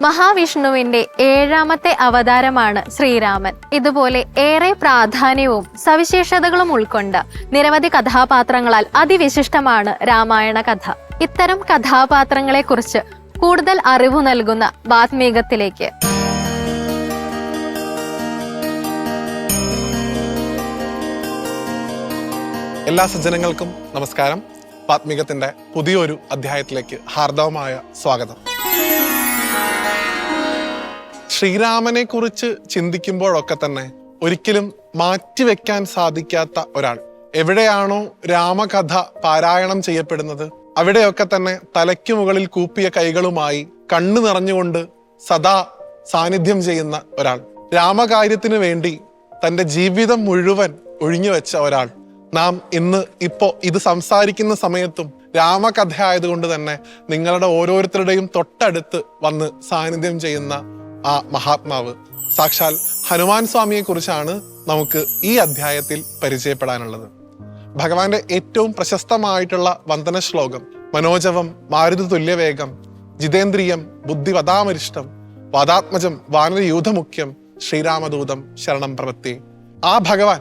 മഹാവിഷ്ണുവിന്റെ ഏഴാമത്തെ അവതാരമാണ് ശ്രീരാമൻ. ഇതുപോലെ ഏറെ പ്രാധാന്യവും സവിശേഷതകളും ഉൾക്കൊണ്ട നിരവധി കഥാപാത്രങ്ങളാൽ അതിവിശിഷ്ടമാണ് രാമായണ കഥ. ഇത്തരം കഥാപാത്രങ്ങളെക്കുറിച്ച് കൂടുതൽ അറിവ് നൽകുന്ന വാത്മീകത്തിലേക്ക്. എല്ലാ സജ്ജനങ്ങൾക്കും നമസ്കാരം. പാത്മികത്തിന്റെ പുതിയൊരു അധ്യായത്തിലേക്ക് ഹാർദവമായ സ്വാഗതം. ശ്രീരാമനെ കുറിച്ച് ചിന്തിക്കുമ്പോഴൊക്കെ തന്നെ ഒരിക്കലും മാറ്റിവെക്കാൻ സാധിക്കാത്ത ഒരാൾ. എവിടെയാണോ രാമകഥ പാരായണം ചെയ്യപ്പെടുന്നത് അവിടെയൊക്കെ തന്നെ തലയ്ക്ക് മുകളിൽ കൂപ്പിയ കൈകളുമായി കണ്ണു നിറഞ്ഞുകൊണ്ട് സദാ സാന്നിധ്യം ചെയ്യുന്ന ഒരാൾ. രാമകാര്യത്തിന് വേണ്ടി തന്റെ ജീവിതം മുഴുവൻ ഒഴിഞ്ഞു വെച്ച ഒരാൾ. നാം ഇന്ന് ഇപ്പോ ഇത് സംസാരിക്കുന്ന സമയത്തും രാമകഥ ആയതുകൊണ്ട് തന്നെ നിങ്ങളുടെ ഓരോരുത്തരുടെയും തൊട്ടടുത്ത് വന്ന് സാന്നിധ്യം ചെയ്യുന്ന ആ മഹാത്മാവ്. സാക്ഷാൽ ഹനുമാൻ സ്വാമിയെ കുറിച്ചാണ് നമുക്ക് ഈ അധ്യായത്തിൽ പരിചയപ്പെടാനുള്ളത്. ഭഗവാന്റെ ഏറ്റവും പ്രശസ്തമായിട്ടുള്ള വന്ദന ശ്ലോകം മനോജവം മാരുതി തുല്യവേഗം ജിതേന്ദ്രിയം ബുദ്ധി ബുദ്ധിവതാമരിഷ്ടം വാദാത്മജം വാനരയൂഥമുഖ്യം ശ്രീരാമദൂതം ശരണം പ്രവൃത്തി. ആ ഭഗവാൻ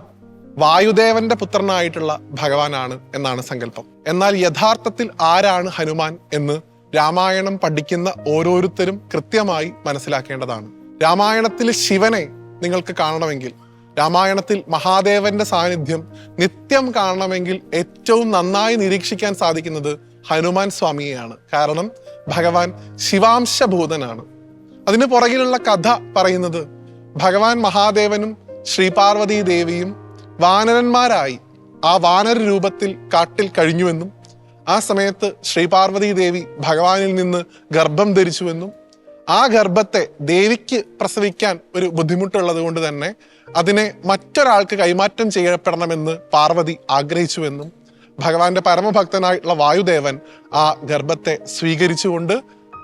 വായുദേവന്റെ പുത്രനായിട്ടുള്ള ഭഗവാനാണ് എന്നാണ് സങ്കല്പം. എന്നാൽ യഥാർത്ഥത്തിൽ ആരാണ് ഹനുമാൻ എന്ന് രാമായണം പഠിക്കുന്ന ഓരോരുത്തരും കൃത്യമായി മനസ്സിലാക്കേണ്ടതാണ്. രാമായണത്തിൽ ശിവനെ നിങ്ങൾക്ക് കാണണമെങ്കിൽ രാമായണത്തിൽ മഹാദേവന്റെ സാന്നിധ്യം നിത്യം കാണണമെങ്കിൽ ഏറ്റവും നന്നായി നിരീക്ഷിക്കാൻ സാധിക്കുന്നത് ഹനുമാൻ സ്വാമിയെയാണ്. കാരണം ഭഗവാൻ ശിവാംശഭൂതനാണ്. അതിന് പുറകിലുള്ള കഥ പറയുന്നത് ഭഗവാൻ മഹാദേവനും ശ്രീപാർവതി ദേവിയും വാനരന്മാരായി ആ വാനര രൂപത്തിൽ കാട്ടിൽ കഴിഞ്ഞുവെന്നും ആ സമയത്ത് ശ്രീപാർവതി ദേവി ഭഗവാനിൽ നിന്ന് ഗർഭം ധരിച്ചുവെന്നും ആ ഗർഭത്തെ ദേവിക്ക് പ്രസവിക്കാൻ ഒരു ബുദ്ധിമുട്ടുള്ളത് കൊണ്ട് തന്നെ അതിനെ മറ്റൊരാൾക്ക് കൈമാറ്റം ചെയ്യപ്പെടണമെന്ന് പാർവതി ആഗ്രഹിച്ചുവെന്നും ഭഗവാന്റെ പരമഭക്തനായിട്ടുള്ള വായുദേവൻ ആ ഗർഭത്തെ സ്വീകരിച്ചുകൊണ്ട്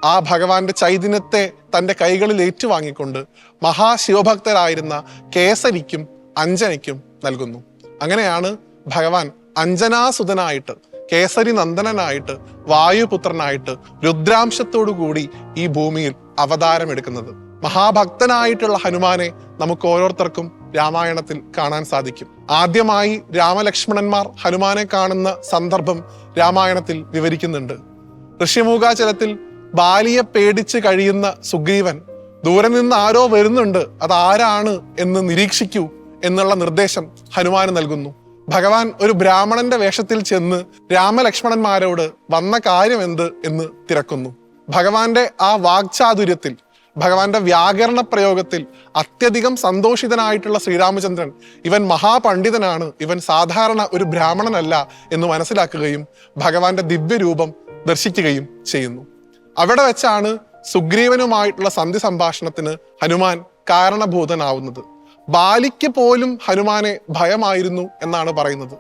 ആ ഭഗവാന്റെ ചൈതന്യത്തെ തന്റെ കൈകളിൽ ഏറ്റുവാങ്ങിക്കൊണ്ട് മഹാശിവഭക്തരായിരുന്ന കേസരിക്കും അഞ്ജനയ്ക്കും നൽകുന്നു. അങ്ങനെയാണ് ഭഗവാൻ അഞ്ജനാസുതനായിട്ട് കേസരി നന്ദനനായിട്ട് വായുപുത്രനായിട്ട് രുദ്രാംശത്തോടു കൂടി ഈ ഭൂമിയിൽ അവതാരമെടുക്കുന്നത്. മഹാഭക്തനായിട്ടുള്ള ഹനുമാനെ നമുക്ക് ഓരോരുത്തർക്കും രാമായണത്തിൽ കാണാൻ സാധിക്കും. ആദ്യമായി രാമലക്ഷ്മണന്മാർ ഹനുമാനെ കാണുന്ന സന്ദർഭം രാമായണത്തിൽ വിവരിക്കുന്നുണ്ട്. ഋഷിമൂകാചലത്തിൽ ബാലിയെ പേടിച്ച് കഴിയുന്ന സുഗ്രീവൻ ദൂരെ നിന്ന് ആരോ വരുന്നുണ്ട് അതാരാണ് എന്ന് നിരീക്ഷിക്കൂ എന്നുള്ള നിർദ്ദേശം ഹനുമാന് നൽകുന്നു. ഭഗവാൻ ഒരു ബ്രാഹ്മണന്റെ വേഷത്തിൽ ചെന്ന് രാമലക്ഷ്മണന്മാരോട് വന്ന കാര്യം എന്ത് എന്ന് തിരക്കുന്നു. ഭഗവാന്റെ ആ വാക്ചാതുര്യത്തിൽ ഭഗവാന്റെ വ്യാകരണ പ്രയോഗത്തിൽ അത്യധികം സന്തോഷിതനായിട്ടുള്ള ശ്രീരാമചന്ദ്രൻ ഇവൻ മഹാപണ്ഡിതനാണ് ഇവൻ സാധാരണ ഒരു ബ്രാഹ്മണനല്ല എന്ന് മനസ്സിലാക്കുകയും ഭഗവാന്റെ ദിവ്യരൂപം ദർശിക്കുകയും ചെയ്യുന്നു. അവിടെ വെച്ചാണ് സുഗ്രീവനുമായിട്ടുള്ള സന്ധി സംഭാഷണത്തിന് ഹനുമാൻ കാരണഭൂതനാവുന്നത്. ബാലിക്ക് പോലും ഹനുമാനെ ഭയമായിരുന്നു എന്നാണ് പറയുന്നത്.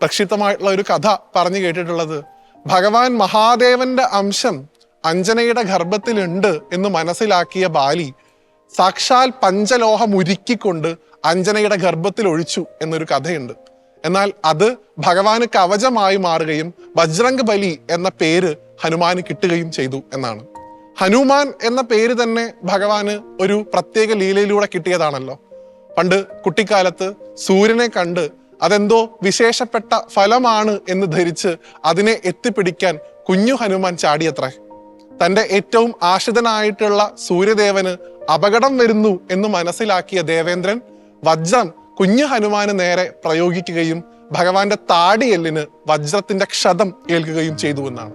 പ്രക്ഷിപ്തമായിട്ടുള്ള ഒരു കഥ പറഞ്ഞു കേട്ടിട്ടുള്ളത് ഭഗവാൻ മഹാദേവന്റെ അംശം അഞ്ജനയുടെ ഗർഭത്തിലുണ്ട് എന്ന് മനസ്സിലാക്കിയ ബാലി സാക്ഷാൽ പഞ്ചലോഹം ഉരുക്കിക്കൊണ്ട് അഞ്ജനയുടെ ഗർഭത്തിൽ ഒഴിച്ചു എന്നൊരു കഥയുണ്ട്. എന്നാൽ അത് ഭഗവാന് കവചമായി മാറുകയും ബജ്രംഗ് ബലി എന്ന പേര് ഹനുമാന് കിട്ടുകയും ചെയ്തു എന്നാണ്. ഹനുമാൻ എന്ന പേര് തന്നെ ഭഗവാന് ഒരു പ്രത്യേക ലീലയിലൂടെ കിട്ടിയതാണല്ലോ. പണ്ട് കുട്ടിക്കാലത്ത് സൂര്യനെ കണ്ട് അതെന്തോ വിശേഷപ്പെട്ട ഫലമാണ് എന്ന് ധരിച്ച് അതിനെ എത്തിപ്പിടിക്കാൻ കുഞ്ഞു ഹനുമാൻ ചാടിയത്രേ. തന്റെ ഏറ്റവും ആശ്രിതനായിട്ടുള്ള സൂര്യദേവന് അപകടം വരുന്നു എന്ന് മനസ്സിലാക്കിയ ദേവേന്ദ്രൻ വജ്രം കുഞ്ഞു ഹനുമാന് നേരെ പ്രയോഗിക്കുകയും ഭഗവാന്റെ താടിയെല്ലിന് വജ്രത്തിന്റെ ക്ഷതം ഏൽക്കുകയും ചെയ്തു എന്നാണ്.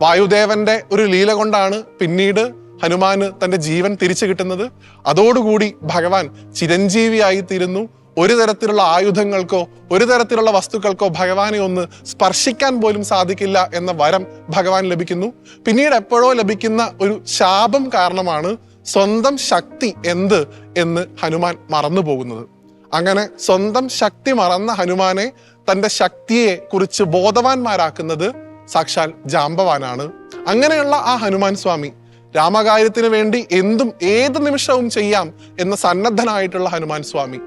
വായുദേവന്റെ ഒരു ലീല കൊണ്ടാണ് പിന്നീട് ഹനുമാന് തന്റെ ജീവൻ തിരിച്ചു കിട്ടുന്നത്. അതോടുകൂടി ഭഗവാൻ ചിരഞ്ജീവിയായിത്തീരുന്നു. ഒരു തരത്തിലുള്ള ആയുധങ്ങൾക്കോ ഒരു തരത്തിലുള്ള വസ്തുക്കൾക്കോ ഭഗവാനെ ഒന്ന് സ്പർശിക്കാൻ പോലും സാധിക്കില്ല എന്ന വരം ഭഗവാൻ ലഭിക്കുന്നു. പിന്നീട് എപ്പോഴോ ലഭിക്കുന്ന ഒരു ശാപം കാരണമാണ് സ്വന്തം ശക്തി എന്ത് എന്ന് ഹനുമാൻ മറന്നു പോകുന്നത് അങ്ങനെ സ്വന്തം ശക്തി മറന്ന ഹനുമാനെ തന്റെ ശക്തിയെ കുറിച്ച് ബോധവാന്മാരാക്കുന്നത് സാക്ഷാൽ ജാമ്പവാനാണ്. അങ്ങനെയുള്ള ആ ഹനുമാൻ സ്വാമി രാമകാര്യത്തിന് വേണ്ടി എന്തും ഏത് നിമിഷവും ചെയ്യാം എന്ന സന്നദ്ധനായിട്ടുള്ള ഹനുമാൻ സ്വാമി.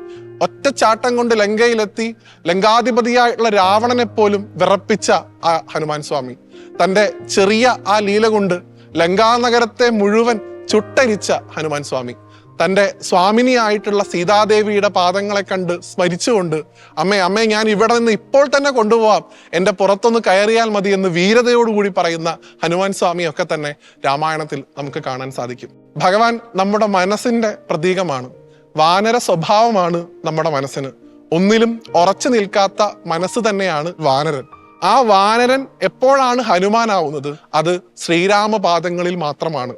ഒറ്റച്ചാട്ടം കൊണ്ട് ലങ്കയിലെത്തി ലങ്കാധിപതിയായിട്ടുള്ള രാവണനെ പോലും വിറപ്പിച്ച ആ ഹനുമാൻ സ്വാമി. തന്റെ ചെറിയ ആ ലീല കൊണ്ട് ലങ്കാനഗരത്തെ മുഴുവൻ ചുട്ടരിച്ച ഹനുമാൻ സ്വാമി. തന്റെ സ്വാമിനിയായിട്ടുള്ള സീതാദേവിയുടെ പാദങ്ങളെ കണ്ട് സ്മരിച്ചുകൊണ്ട് അമ്മേ അമ്മേ ഞാൻ ഇവിടെ നിന്ന് ഇപ്പോൾ തന്നെ കൊണ്ടുപോവാം. എന്റെ പുറത്തൊന്ന് കയറിയാൽ മതി എന്ന് വീരതയോടുകൂടി പറയുന്ന ഹനുമാൻ സ്വാമിയൊക്കെ തന്നെ രാമായണത്തിൽ നമുക്ക് കാണാൻ സാധിക്കും. ഭഗവാൻ നമ്മുടെ മനസ്സിന്റെ പ്രതീകമാണ്. വാനര സ്വഭാവമാണ് നമ്മുടെ മനസ്സിന്. ഒന്നിലും ഉറച്ചു നിൽക്കാത്ത മനസ്സ് തന്നെയാണ് വാനരൻ. ആ വാനരൻ എപ്പോഴാണ് ഹനുമാനാവുന്നത്? അത് ശ്രീരാമപാദങ്ങളിൽ മാത്രമാണ്.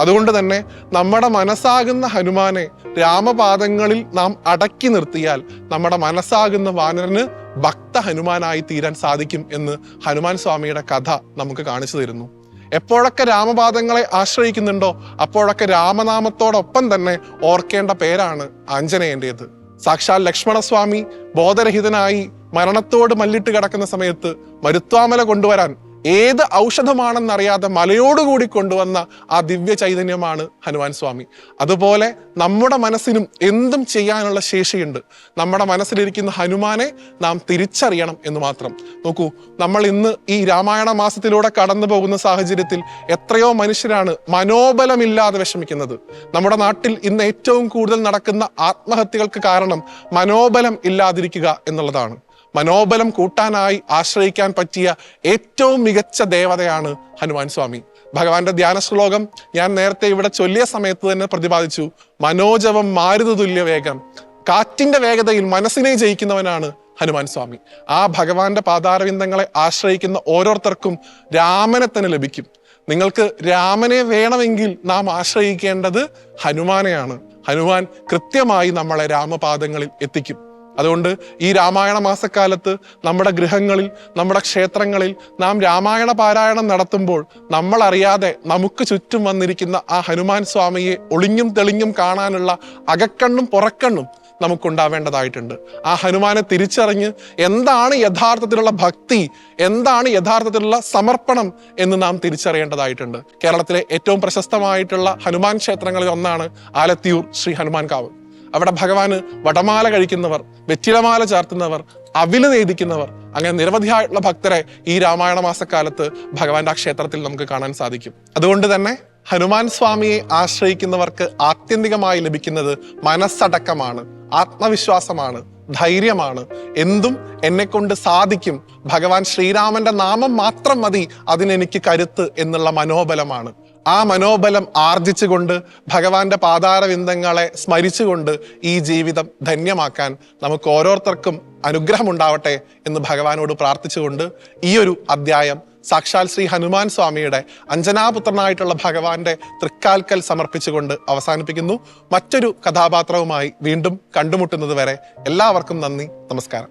അതുകൊണ്ട് തന്നെ നമ്മുടെ മനസ്സാകുന്ന ഹനുമാനെ രാമപാദങ്ങളിൽ നാം അടക്കി നിർത്തിയാൽ നമ്മുടെ മനസ്സാകുന്ന വാനരന് ഭക്ത ഹനുമാനായി തീരാൻ സാധിക്കും എന്ന് ഹനുമാൻ സ്വാമിയുടെ കഥ നമുക്ക് കാണിച്ചു തരുന്നു. എപ്പോഴൊക്കെ രാമപാദങ്ങളെ ആശ്രയിക്കുന്നുണ്ടോ അപ്പോഴൊക്കെ രാമനാമത്തോടൊപ്പം തന്നെ ഓർക്കേണ്ട പേരാണ് ആഞ്ജനേയന്റേത്. സാക്ഷാൽ ലക്ഷ്മണസ്വാമി ബോധരഹിതനായി മരണത്തോട് മല്ലിട്ട് കിടക്കുന്ന സമയത്ത് മരുത്വാമല കൊണ്ടുവരാൻ ഏത് ഔഷധമാണെന്നറിയാതെ മലയോടുകൂടി കൊണ്ടുവന്ന ആ ദിവ്യ ചൈതന്യമാണ് ഹനുമാൻ സ്വാമി. അതുപോലെ നമ്മുടെ മനസ്സിനും എന്തും ചെയ്യാനുള്ള ശേഷിയുണ്ട്. നമ്മുടെ മനസ്സിലിരിക്കുന്ന ഹനുമാനെ നാം തിരിച്ചറിയണം എന്ന് മാത്രം. നോക്കൂ നമ്മൾ ഇന്ന് ഈ രാമായണ മാസത്തിലൂടെ കടന്നു പോകുന്ന സാഹചര്യത്തിൽ എത്രയോ മനുഷ്യരാണ് മനോബലമില്ലാതെ വിഷമിക്കുന്നത്. നമ്മുടെ നാട്ടിൽ ഇന്ന് ഏറ്റവും കൂടുതൽ നടക്കുന്ന ആത്മഹത്യകൾക്ക് കാരണം മനോബലം ഇല്ലാതിരിക്കുക എന്നുള്ളതാണ്. മനോബലം കൂട്ടാനായി ആശ്രയിക്കാൻ പറ്റിയ ഏറ്റവും മികച്ച ദേവതയാണ് ഹനുമാൻ സ്വാമി. ഭഗവാന്റെ ധ്യാന ശ്ലോകം ഞാൻ നേരത്തെ ഇവിടെ ചൊല്ലിയ സമയത്ത് തന്നെ പ്രതിപാദിച്ചു. മനോജവം മാരുത തുല്യ വേഗം. കാറ്റിന്റെ വേഗതയിൽ മനസ്സിനെ ജയിക്കുന്നവനാണ് ഹനുമാൻ സ്വാമി. ആ ഭഗവാന്റെ പാതാരവിന്ദങ്ങളെ ആശ്രയിക്കുന്ന ഓരോരുത്തർക്കും രാമനെ തന്നെ ലഭിക്കും. നിങ്ങൾക്ക് രാമനെ വേണമെങ്കിൽ നാം ആശ്രയിക്കേണ്ടത് ഹനുമാനെയാണ്. ഹനുമാൻ കൃത്യമായി നമ്മളെ രാമപാദങ്ങളിൽ എത്തിക്കും. അതുകൊണ്ട് ഈ രാമായണ മാസക്കാലത്ത് നമ്മുടെ ഗൃഹങ്ങളിൽ നമ്മുടെ ക്ഷേത്രങ്ങളിൽ നാം രാമായണ പാരായണം നടത്തുമ്പോൾ നമ്മൾ അറിയാതെ നമുക്ക് ചുറ്റും വന്നിരിക്കുന്ന ആ ഹനുമാൻ സ്വാമിയെ ഒളിഞ്ഞും തെളിഞ്ഞും കാണാനുള്ള അകക്കണ്ണും പുറക്കണ്ണും നമുക്കുണ്ടാവേണ്ടതായിട്ടുണ്ട്. ആ ഹനുമാനെ തിരിച്ചറിഞ്ഞ് എന്താണ് യഥാർത്ഥത്തിലുള്ള ഭക്തി എന്താണ് യഥാർത്ഥത്തിലുള്ള സമർപ്പണം എന്ന് നാം തിരിച്ചറിയേണ്ടതായിട്ടുണ്ട്. കേരളത്തിലെ ഏറ്റവും പ്രശസ്തമായിട്ടുള്ള ഹനുമാൻ ക്ഷേത്രങ്ങളിൽ ഒന്നാണ് ആലത്തിയൂർ ശ്രീ ഹനുമാൻ കാവ്. അവിടെ ഭഗവാന് വടമാല കഴിക്കുന്നവർ വെറ്റിലമാല ചാർത്തുന്നവർ അവിൽ നേദിക്കുന്നവർ അങ്ങനെ നിരവധിയായിട്ടുള്ള ഭക്തരെ ഈ രാമായണ മാസക്കാലത്ത് ഭഗവാന്റെ ആ ക്ഷേത്രത്തിൽ നമുക്ക് കാണാൻ സാധിക്കും. അതുകൊണ്ട് തന്നെ ഹനുമാൻ സ്വാമിയെ ആശ്രയിക്കുന്നവർക്ക് ആത്യന്തികമായി ലഭിക്കുന്നത് മനസ്സടക്കമാണ് ആത്മവിശ്വാസമാണ് ധൈര്യമാണ്. എന്തും എന്നെ കൊണ്ട് സാധിക്കും. ഭഗവാൻ ശ്രീരാമന്റെ നാമം മാത്രം മതി അതിനെനിക്ക് കരുത്ത് എന്നുള്ള മനോബലമാണ്. ആ മനോബലം ആർജിച്ചുകൊണ്ട് ഭഗവാന്റെ പാതാരവിന്ദങ്ങളെ സ്മരിച്ചുകൊണ്ട് ഈ ജീവിതം ധന്യമാക്കാൻ നമുക്ക് ഓരോരുത്തർക്കും അനുഗ്രഹമുണ്ടാവട്ടെ എന്ന് ഭഗവാനോട് പ്രാർത്ഥിച്ചുകൊണ്ട് ഈ ഒരു അധ്യായം സാക്ഷാൽ ശ്രീ ഹനുമാൻ സ്വാമിയുടെ അഞ്ജനാപുത്രനായിട്ടുള്ള ഭഗവാന്റെ തൃക്കാൽക്കൽ സമർപ്പിച്ചുകൊണ്ട് അവസാനിപ്പിക്കുന്നു. മറ്റൊരു കഥാപാത്രവുമായി വീണ്ടും കണ്ടുമുട്ടുന്നത് വരെ എല്ലാവർക്കും നന്ദി നമസ്കാരം.